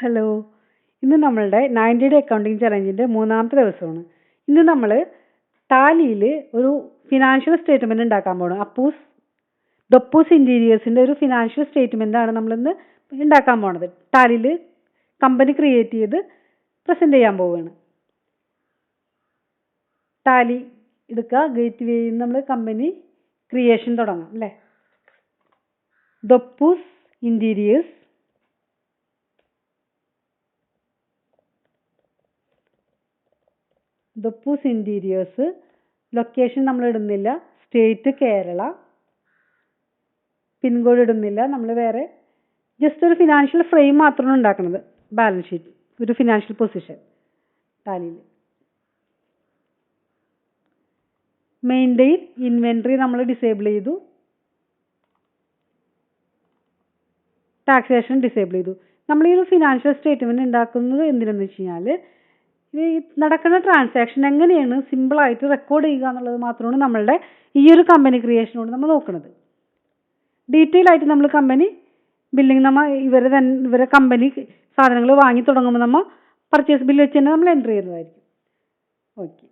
Hello ഇന്ന് നമ്മളുടെ ninety day accounting ചലഞ്ചിന്റെ മൂന്നാമത്തെ ദിവസമാണ്. ഇന്ന് നമ്മൾ ടാലിയിൽ ഒരു ഫിനാൻഷ്യൽ സ്റ്റേറ്റ്മെന്റ് ഉണ്ടാക്കാൻ പോകണം അപ്പൂസ് ദപ്പൂസ് ഇന്റീരിയേഴ്സിന്റെ ഒരു ഫിനാൻഷ്യൽ സ്റ്റേറ്റ്മെന്റാണ് നമ്മളിന്ന് ഉണ്ടാക്കാൻ പോണത്. ടാലിയിൽ കമ്പനി ക്രിയേറ്റ് ചെയ്ത് പ്രസന്റ് ചെയ്യാൻ പോവുകയാണ് ടാലി എടുക്കുക. ഗേറ്റ് വേയിൽ നമ്മൾ കമ്പനി ക്രിയേഷൻ തുടങ്ങാം അല്ലേ? ദപ്പൂസ് ഇന്റീരിയേഴ്സ് ദൊപ്പൂസ് ഇന്റീരിയേഴ്സ് ലൊക്കേഷൻ നമ്മൾ ഇടുന്നില്ല. സ്റ്റേറ്റ് കേരള പിൻകോഡ് ഇടുന്നില്ല. നമ്മൾ വേറെ ജസ്റ്റ് ഒരു ഫിനാൻഷ്യൽ ഫ്രെയിം മാത്രമാണ് ഉണ്ടാക്കുന്നത്. ബാലൻസ് ഷീറ്റ് ഒരു ഫിനാൻഷ്യൽ പൊസിഷൻ ടാലിയിൽ മെയിൻ ഡേറ്റ് ഇൻവെൻട്രി നമ്മൾ ഡിസേബിൾ ചെയ്തു. ടാക്സേഷൻ ഡിസേബിൾ ചെയ്തു. നമ്മൾ ഈ ഒരു ഫിനാൻഷ്യൽ സ്റ്റേറ്റ്മെന്റ് ഉണ്ടാക്കുന്നത് എന്തിനെന്ന് വെച്ച് കഴിഞ്ഞാൽ ഈ നടക്കുന്ന ട്രാൻസാക്ഷൻ എങ്ങനെയാണ് സിമ്പിളായിട്ട് റെക്കോർഡ് ചെയ്യുക എന്നുള്ളത് മാത്രമാണ് നമ്മളുടെ ഈ ഒരു കമ്പനി ക്രിയേഷനോട് നമ്മൾ നോക്കുന്നത്. ഡീറ്റെയിൽ ആയിട്ട് നമ്മൾ കമ്പനി ബില്ലിംഗ് നമ്മൾ ഇവരെ തന്നെ ഇവരെ കമ്പനി സാധനങ്ങൾ വാങ്ങി തുടങ്ങുമ്പോൾ നമ്മൾ പർച്ചേസ് ബില്ല് വെച്ച് തന്നെ നമ്മൾ എന്റർ ചെയ്യുന്നതായിരിക്കും ഓക്കെ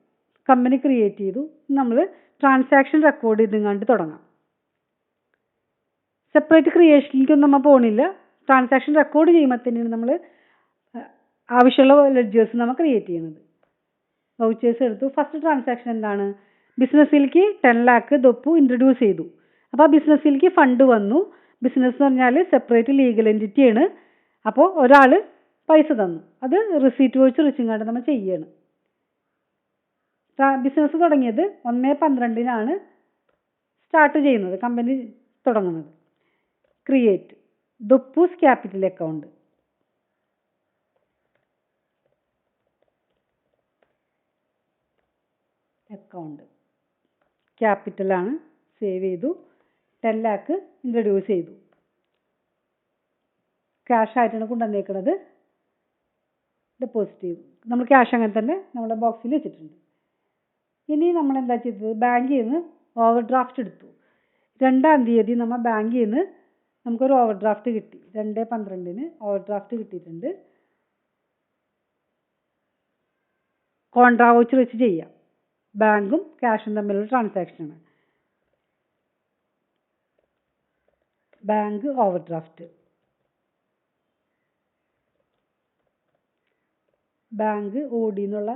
കമ്പനി ക്രിയേറ്റ് ചെയ്തു. നമ്മൾ ട്രാൻസാക്ഷൻ റെക്കോർഡ് ചെയ്തുകൊണ്ട് തുടങ്ങാം. സെപ്പറേറ്റ് ക്രിയേഷനിലേക്കൊന്നും നമ്മൾ പോകണില്ല ട്രാൻസാക്ഷൻ റെക്കോർഡ് ചെയ്യുമ്പോൾ തന്നെയാണ് നമ്മൾ ആവശ്യമുള്ള ലെഡ്ജേഴ്സ് നമ്മൾ ക്രിയേറ്റ് ചെയ്യുന്നത്. വൗച്ചേഴ്സ് എടുത്തു. ഫസ്റ്റ് ട്രാൻസാക്ഷൻ എന്താണ്? ബിസിനസ്സിലേക്ക് ടെൻ ലാക്ക് ദൊപ്പു ഇൻട്രൊഡ്യൂസ് ചെയ്തു. അപ്പോൾ ആ ബിസിനസ്സിലേക്ക് ഫണ്ട് വന്നു. ബിസിനസ് എന്ന് പറഞ്ഞാൽ സെപ്പറേറ്റ് ലീഗൽ എന്റിറ്റിയാണ് അപ്പോൾ ഒരാൾ പൈസ തന്നു. അത് റിസീറ്റ് വെച്ച് റിച്ചിങ്ങാണ്ട് നമ്മൾ ചെയ്യാണ്. ബിസിനസ് തുടങ്ങിയത് ഒന്ന് പന്ത്രണ്ടിനാണ് സ്റ്റാർട്ട് ചെയ്യുന്നത്. കമ്പനി തുടങ്ങുന്നത്. ക്രിയേറ്റ് ദൊപ്പൂസ് ക്യാപിറ്റൽ അക്കൗണ്ട് അക്കൗണ്ട് ക്യാപിറ്റലാണ് സേവ് ചെയ്തു. ടെൻ ലാക്ക് ഇൻട്രൊഡ്യൂസ് ചെയ്തു. ക്യാഷ് ആയിട്ടാണ് കൊണ്ടുവന്നേക്കുന്നത് ഡെപ്പോസിറ്റ് ചെയ്തു. നമ്മൾ ക്യാഷ് അങ്ങനെ തന്നെ നമ്മുടെ ബോക്സിൽ വെച്ചിട്ടുണ്ട്. ഇനി നമ്മൾ എന്താ ചെയ്തത്? ബാങ്കിൽ നിന്ന് ഓവർ ഡ്രാഫ്റ്റ് എടുത്തു. രണ്ടാം തീയതി നമ്മൾ ബാങ്കിൽ നിന്ന് നമുക്കൊരു ഓവർ ഡ്രാഫ്റ്റ് കിട്ടി. രണ്ട് പന്ത്രണ്ടിന് ഓവർ ഡ്രാഫ്റ്റ് കിട്ടിയിട്ടുണ്ട്. കോൺട്രാ വൗച്ചർ വെച്ച് ചെയ്യാം. ബാങ്കും ക്യാഷും തമ്മിലുള്ള ട്രാൻസാക്ഷനാണ് bank over draft bank O D എന്നുള്ള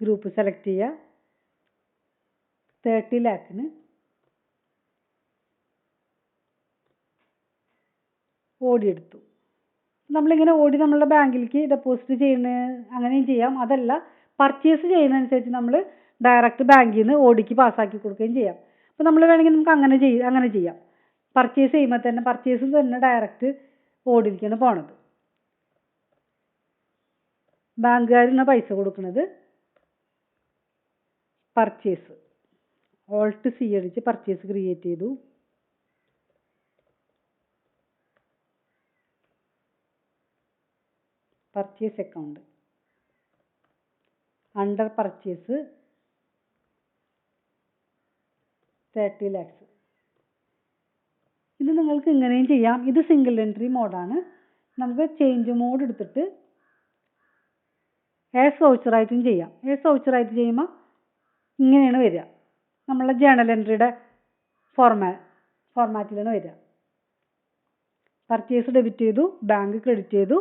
ഗ്രൂപ്പ് സെലക്ട് ചെയ്യുക. തേർട്ടി ലാക്കിന് ഓടി എടുത്തു. നമ്മളിങ്ങനെ ഓടി നമ്മളുടെ ബാങ്കിലേക്ക് ഡെപ്പോസിറ്റ് ചെയ്യുന്ന അങ്ങനെയും ചെയ്യാം. അതല്ല പർച്ചേസ് ചെയ്യുന്നതനുസരിച്ച് നമ്മൾ ഡയറക്റ്റ് ബാങ്കിൽ നിന്ന് ഓടിക്ക് പാസ്സാക്കി കൊടുക്കുകയും ചെയ്യാം. അപ്പോൾ നമ്മൾ വേണമെങ്കിൽ നമുക്ക് അങ്ങനെ ചെയ്യ അങ്ങനെ ചെയ്യാം. പർച്ചേസ് ചെയ്യുമ്പോൾ തന്നെ പർച്ചേസ് തന്നെ ഡയറക്റ്റ് ഓടിലേക്കാണ് പോണത്. ബാങ്കുകാരാണ് പൈസ കൊടുക്കുന്നത് പർച്ചേസ് ഓൾട്ട് സി അടിച്ച് പർച്ചേസ് ക്രിയേറ്റ് ചെയ്തു. Purchase account under purchase thirty lakhs ഇത് നിങ്ങൾക്ക് ഇങ്ങനെയും ചെയ്യാം. ഇത് സിംഗിൾ എൻട്രി മോഡാണ് നമുക്ക് ചേഞ്ച് മോഡ് എടുത്തിട്ട് ഏസ് വൗച്ചറായിട്ടും ചെയ്യാം. ഏസ് വൗച്ചറായിട്ട് ചെയ്യുമ്പോൾ ഇങ്ങനെയാണ് വരിക. നമ്മളെ ജേണൽ എൻട്രിയുടെ ഫോർമാ ഫോർമാറ്റിലാണ് വരിക. പർച്ചേസ് ഡെബിറ്റ് ചെയ്തു ബാങ്ക് ക്രെഡിറ്റ് ചെയ്തു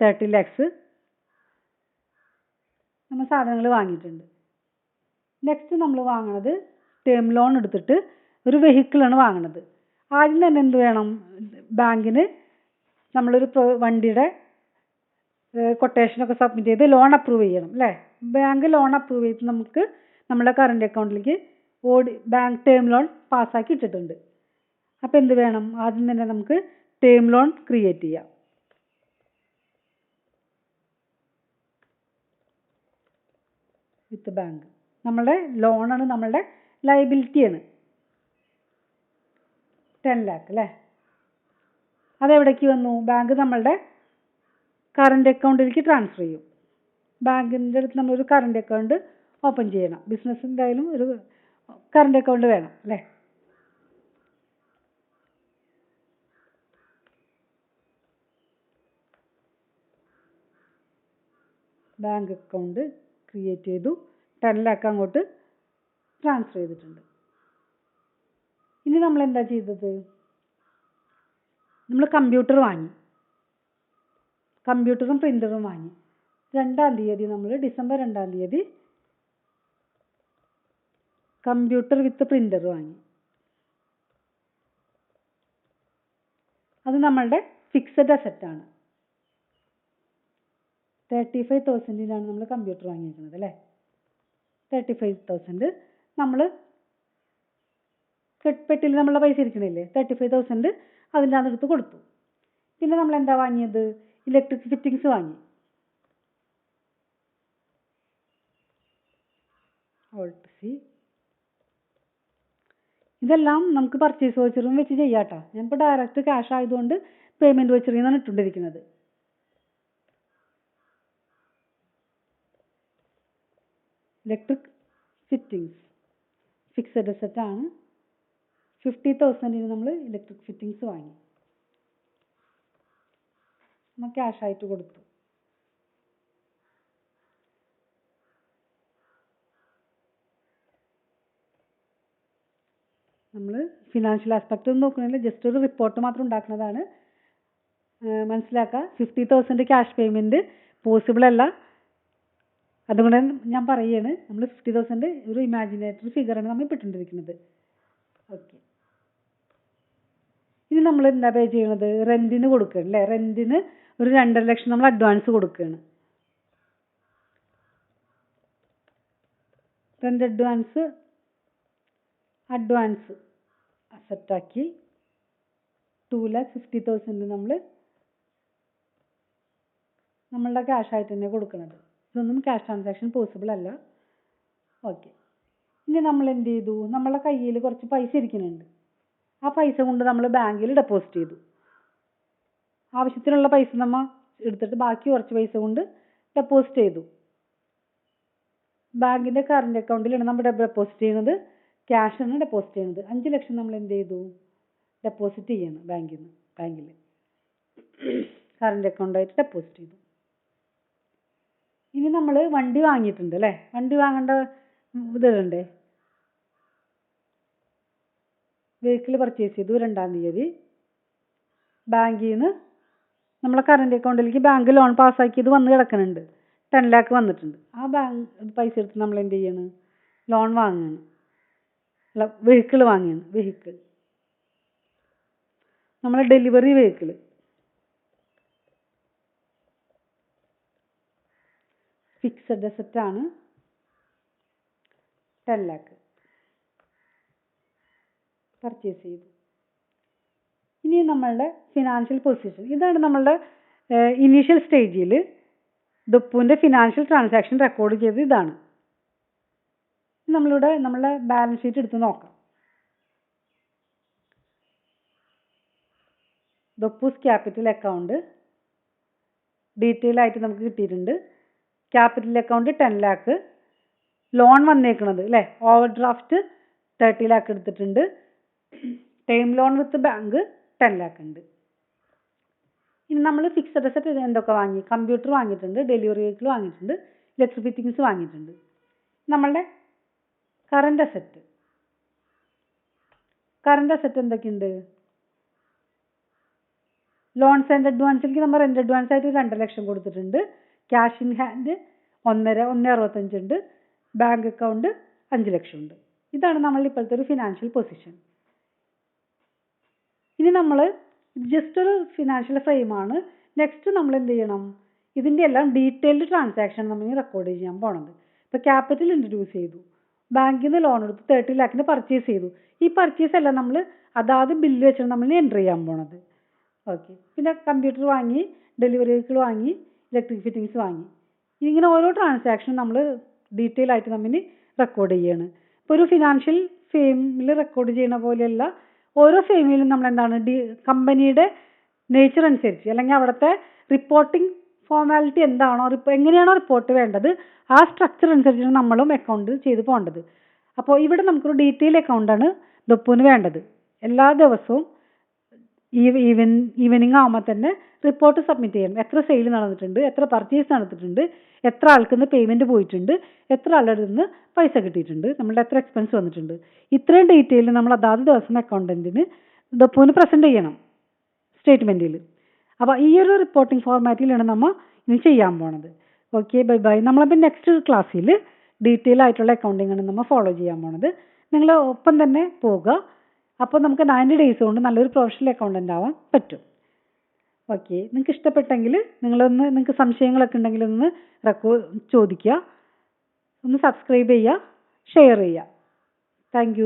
തേർട്ടി ലാക്സ് നമ്മൾ സാധനങ്ങൾ വാങ്ങിയിട്ടുണ്ട്. നെക്സ്റ്റ് നമ്മൾ വാങ്ങണത് ടേം ലോൺ എടുത്തിട്ട് ഒരു വെഹിക്കിളാണ് വാങ്ങുന്നത് ആദ്യം തന്നെ എന്ത് വേണം? ബാങ്കിന് നമ്മളൊരു വണ്ടിയുടെ കൊട്ടേഷനൊക്കെ സബ്മിറ്റ് ചെയ്ത് ലോൺ അപ്രൂവ് ചെയ്യണം അല്ലേ? ബാങ്ക് ലോൺ അപ്രൂവ് ചെയ്ത് നമുക്ക് നമ്മുടെ കറണ്ട് അക്കൗണ്ടിലേക്ക് ഓടി ബാങ്ക് ടേം ലോൺ പാസ്സാക്കി ഇട്ടിട്ടുണ്ട്. അപ്പോൾ എന്ത് വേണം? ആദ്യം തന്നെ നമുക്ക് ടേം ലോൺ ക്രിയേറ്റ് ചെയ്യാം. With bank. നമ്മളുടെ ലോണാണ് നമ്മളുടെ ലയബിലിറ്റിയാണ് ടെൻ ലാക്ക് അല്ലേ? അതെവിടേക്ക് വന്നു? ബാങ്ക് നമ്മളുടെ കറണ്ട് അക്കൗണ്ടിലേക്ക് ട്രാൻസ്ഫർ ചെയ്യും. ബാങ്കിന്റെ അടുത്ത് നമ്മളൊരു കറണ്ട് അക്കൗണ്ട് ഓപ്പൺ ചെയ്യണം. ബിസിനസ് എന്തായാലും ഒരു കറണ്ട് അക്കൗണ്ട് വേണം അല്ലേ? ബാങ്ക് അക്കൗണ്ട് ക്രിയേറ്റ് ചെയ്തു. ടെൻ ലാക്ക് അങ്ങോട്ട് ട്രാൻസ്ഫർ ചെയ്തിട്ടുണ്ട്. ഇനി നമ്മൾ എന്താ ചെയ്തത്? നമ്മൾ കമ്പ്യൂട്ടർ വാങ്ങി. കമ്പ്യൂട്ടറും പ്രിന്ററും വാങ്ങി. രണ്ടാം തീയതി നമ്മൾ ഡിസംബർ രണ്ടാം തീയതി കമ്പ്യൂട്ടർ വിത്ത് പ്രിന്റർ വാങ്ങി. അത് നമ്മളുടെ ഫിക്സഡ് അസറ്റാണ് തേർട്ടി ഫൈവ് തൗസൻഡിനാണ് നമ്മൾ കമ്പ്യൂട്ടർ വാങ്ങിയിരിക്കുന്നത് അല്ലേ? തേർട്ടി ഫൈവ് തൗസൻഡ് നമ്മൾ പെട്ടിൽ നമ്മളെ പൈസ ഇരിക്കണില്ലേ? തേർട്ടി ഫൈവ് തൗസൻഡ് അതിന്റെ അകത്ത് കൊടുത്തു. പിന്നെ നമ്മൾ എന്താ വാങ്ങിയത്? ഇലക്ട്രിക് ഫിറ്റിങ്സ് വാങ്ങി. സി ഇതെല്ലാം നമുക്ക് പർച്ചേസ് വൗച്ചറും വെച്ച് ചെയ്യാട്ടോ. ഞാനിപ്പോൾ ഡയറക്റ്റ് ക്യാഷ് ആയതുകൊണ്ട് പേയ്മെന്റ് വൗച്ചറിൽ നിന്നാണ് ഇട്ടുകൊണ്ടിരിക്കുന്നത്. ഇലക്ട്രിക് ഫിറ്റിങ്സ് ഫിക്സഡ് അസറ്റ് ആണ്. ഫിഫ്റ്റി തൗസൻഡിന് നമ്മൾ ഇലക്ട്രിക് ഫിറ്റിങ്സ് വാങ്ങി. നമ്മൾ ക്യാഷ് ആയിട്ട് കൊടുത്തു. നമ്മൾ ഫിനാൻഷ്യൽ ആസ്പെക്റ്റ് ഒന്നും നോക്കണില്ല ജസ്റ്റ് ഒരു റിപ്പോർട്ട് മാത്രം ഉണ്ടാക്കുന്നതാണ് മനസ്സിലാക്കുക fifty thousand cash payment possible അല്ല. അതുകൊണ്ട് ഞാൻ പറയുകയാണ് നമ്മൾ ഫിഫ്റ്റി തൗസൻഡ് ഒരു ഇമാജിനേറ്ററി ഫിഗറാണ് നമ്മൾ പെട്ടുകൊണ്ടിരിക്കുന്നത് ഓക്കെ ഇനി നമ്മൾ എന്താ പേ ചെയ്യണത്? റെന്റിന് കൊടുക്കുകയാണ് അല്ലേ? റെന്റിന് ഒരു രണ്ടര ലക്ഷം നമ്മൾ അഡ്വാൻസ് കൊടുക്കുകയാണ് റെന്റ് അഡ്വാൻസ് അഡ്വാൻസ് അസെറ്റാക്കി ടു ലാക്ക് ഫിഫ്റ്റി തൗസൻഡ് നമ്മൾ നമ്മളുടെ ക്യാഷായിട്ട് തന്നെ കൊടുക്കുന്നത് ഇതൊന്നും ക്യാഷ് ട്രാൻസാക്ഷൻ പോസിബിൾ അല്ല. ഓക്കെ ഇനി നമ്മൾ എന്ത് ചെയ്തു? നമ്മളെ കയ്യിൽ കുറച്ച് പൈസ ഇരിക്കുന്നുണ്ട്. ആ പൈസ കൊണ്ട് നമ്മൾ ബാങ്കിൽ ഡെപ്പോസിറ്റ് ചെയ്തു. ആവശ്യത്തിനുള്ള പൈസ നമ്മൾ എടുത്തിട്ട് ബാക്കി കുറച്ച് പൈസ കൊണ്ട് ഡെപ്പോസിറ്റ് ചെയ്തു. ബാങ്കിന്റെ കറണ്ട് അക്കൗണ്ടിലാണ് നമ്മൾ ഡെപ്പോസിറ്റ് ചെയ്യുന്നത്. ക്യാഷാണ് ഡെപ്പോസിറ്റ് ചെയ്യുന്നത്. അഞ്ച് ലക്ഷം നമ്മൾ എന്ത് ചെയ്തു? ഡെപ്പോസിറ്റ് ചെയ്യണം ബാങ്കിൽ നിന്ന് ബാങ്കിൽ കറണ്ട് അക്കൗണ്ടായിട്ട് ഡെപ്പോസിറ്റ് ചെയ്തു. ഇനി നമ്മൾ വണ്ടി വാങ്ങിയിട്ടുണ്ട് അല്ലേ? വണ്ടി വാങ്ങേണ്ട ഇതുണ്ടേ വെഹിക്കിൾ പർച്ചേസ് ചെയ്തു രണ്ടാം തീയതി. ബാങ്കിൽ നിന്ന് നമ്മളെ കറണ്ട് അക്കൗണ്ടിലേക്ക് ബാങ്ക് ലോൺ പാസ്സാക്കിയത് വന്ന് കിടക്കുന്നുണ്ട്. ടെൻ ലാക്ക് വന്നിട്ടുണ്ട്. ആ ബാങ്ക് പൈസ എടുത്ത് നമ്മൾ എന്ത് ചെയ്യണം? ലോൺ വാങ്ങുകയാണ്. അല്ല വെഹിക്കിൾ വാങ്ങുകയാണ്. വെഹിക്കിൾ നമ്മളെ ഡെലിവറി വെഹിക്കിൾ ഫിക്സഡ് അസറ്റ് ആണ്. ടെൻ ലാക്ക് പർച്ചേസ് ചെയ്തു. ഇനി നമ്മളുടെ ഫിനാൻഷ്യൽ പൊസിഷൻ ഇതാണ് നമ്മളുടെ ഇനീഷ്യൽ സ്റ്റേജിൽ ദുപ്പുവിന്റെ ഫിനാൻഷ്യൽ ട്രാൻസാക്ഷൻ റെക്കോർഡ് ചെയ്തത് ഇതാണ്. നമ്മളിവിടെ നമ്മളുടെ ബാലൻസ് ഷീറ്റ് എടുത്ത് നോക്കാം. ദൊപ്പൂസ് ക്യാപിറ്റൽ അക്കൗണ്ട് ഡീറ്റെയിൽ ആയിട്ട് നമുക്ക് കിട്ടിയിട്ടുണ്ട്. Capital account ten lakh loan വന്നേക്കുന്നത് അല്ലേ ഓവർ ഡ്രാഫ്റ്റ് തേർട്ടി ലാക്ക് എടുത്തിട്ടുണ്ട്. Term loan with bank ten lakh ഉണ്ട്. ഇനി നമ്മൾ ഫിക്സഡ് അസറ്റ് എന്തൊക്കെ വാങ്ങി? കമ്പ്യൂട്ടർ വാങ്ങിയിട്ടുണ്ട് ഡെലിവറി വെഹിക്കിൾ വാങ്ങിയിട്ടുണ്ട് ഇലക്ട്രിക് ഫിറ്റിങ്സ് വാങ്ങിയിട്ടുണ്ട്. നമ്മളുടെ കറണ്ട് അസറ്റ് കറണ്ട് അസറ്റ് എന്തൊക്കെയുണ്ട്? ലോൺസ് ആൻഡ് അഡ്വാൻസിലേക്ക് നമ്മൾ റെന്റ് അഡ്വാൻസ് ആയിട്ട് രണ്ട് ലക്ഷം കൊടുത്തിട്ടുണ്ട്. ക്യാഷ് ഇൻ ഹാൻഡ് ഒന്നര ഒന്ന് അറുപത്തഞ്ചുണ്ട് ബാങ്ക് അക്കൗണ്ട് അഞ്ച് ലക്ഷം ഉണ്ട്. ഇതാണ് നമ്മളുടെ ഇപ്പോഴത്തെ ഒരു ഫിനാൻഷ്യൽ പൊസിഷൻ ഇനി നമ്മൾ ജസ്റ്റ് ഒരു ഫിനാൻഷ്യൽ ഫ്രെയിമാണ് നെക്സ്റ്റ് നമ്മൾ എന്ത് ചെയ്യണം? ഇതിന്റെ എല്ലാം ഡീറ്റെയിൽഡ് ട്രാൻസാക്ഷൻ നമ്മൾ റെക്കോർഡ് ചെയ്യാൻ പോണത്. ഇപ്പോൾ ക്യാപിറ്റൽ ഇൻട്രൊഡ്യൂസ് ചെയ്തു. ബാങ്കിൽ നിന്ന് ലോൺ എടുത്ത് തേർട്ടി ലാക്കിന് പർച്ചേസ് ചെയ്തു. ഈ പർച്ചേസ് എല്ലാം നമ്മൾ അതാത് ബില്ല് വെച്ചാണ് നമ്മൾ എന്റർ ചെയ്യാൻ പോണത്. ഓക്കെ പിന്നെ കമ്പ്യൂട്ടർ വാങ്ങി ഡെലിവറി വെഹിക്കിൾ വാങ്ങി ഇലക്ട്രിക് ഫിറ്റിങ്സ് വാങ്ങി. ഇങ്ങനെ ഓരോ ട്രാൻസാക്ഷനും നമ്മൾ ഡീറ്റെയിൽ ആയിട്ട് നമ്മൾ റെക്കോർഡ് ചെയ്യാണ്. ഇപ്പോൾ ഒരു ഫിനാൻഷ്യൽ ഫെയിമിൽ റെക്കോർഡ് ചെയ്യുന്ന പോലെയല്ല ഓരോ ഫെയിമിലും നമ്മൾ എന്താണ് ഡി കമ്പനിയുടെ നേച്ചർ അനുസരിച്ച് അല്ലെങ്കിൽ അവിടുത്തെ റിപ്പോർട്ടിംഗ് ഫോർമാലിറ്റി എന്താണോ റിപ്പോ എങ്ങനെയാണോ റിപ്പോർട്ട് വേണ്ടത് ആ സ്ട്രക്ചർ അനുസരിച്ചാണ് നമ്മളും അക്കൗണ്ട് ചെയ്ത് പോകേണ്ടത്. അപ്പോൾ ഇവിടെ നമുക്കൊരു ഡീറ്റെയിൽ അക്കൗണ്ടാണ് ദപ്പുവിന് വേണ്ടത്. എല്ലാ ദിവസവും ഈവൻ ഈവനിങ് ആകുമ്പോൾ തന്നെ റിപ്പോർട്ട് സബ്മിറ്റ് ചെയ്യണം. എത്ര സെയിൽ നടന്നിട്ടുണ്ട് എത്ര പർച്ചേസ് നടന്നിട്ടുണ്ട് എത്ര ആൾക്ക് നിന്ന് പേയ്മെന്റ് പോയിട്ടുണ്ട് എത്ര ആളുടെ നിന്ന് പൈസ കിട്ടിയിട്ടുണ്ട് നമ്മളുടെ എത്ര എക്സ്പെൻസ് വന്നിട്ടുണ്ട്. ഇത്രയും ഡീറ്റെയിൽ നമ്മൾ അതാത് ദിവസം അക്കൗണ്ടന്റിന് ഡെപ്പോന് പ്രസന്റ് ചെയ്യണം സ്റ്റേറ്റ്മെന്റിൽ അപ്പോൾ ഈ ഒരു റിപ്പോർട്ടിംഗ് ഫോർമാറ്റിലാണ് നമ്മൾ ഇനി ചെയ്യാൻ പോണത്. ഓക്കെ ബൈ ബൈ നമ്മളപ്പോൾ നെക്സ്റ്റ് ക്ലാസ്സിൽ ഡീറ്റെയിൽ ആയിട്ടുള്ള അക്കൗണ്ടിങ്ങാണ് നമ്മൾ ഫോളോ ചെയ്യാൻ പോണത്. നിങ്ങൾ ഒപ്പം തന്നെ പോകുക അപ്പോൾ നമുക്ക് നയന്റി ഡേയ്സ് കൊണ്ട് നല്ലൊരു പ്രൊഫഷണൽ അക്കൗണ്ടന്റ് ആവാൻ പറ്റും. ഓക്കെ നിങ്ങൾക്ക് ഇഷ്ടപ്പെട്ടെങ്കിൽ നിങ്ങളൊന്ന് നിങ്ങൾക്ക് സംശയങ്ങളൊക്കെ ഉണ്ടെങ്കിൽ ഒന്ന് റെക്കോ ചോദിക്കുക. ഒന്ന് സബ്സ്ക്രൈബ് ചെയ്യുക. ഷെയർ ചെയ്യുക. താങ്ക്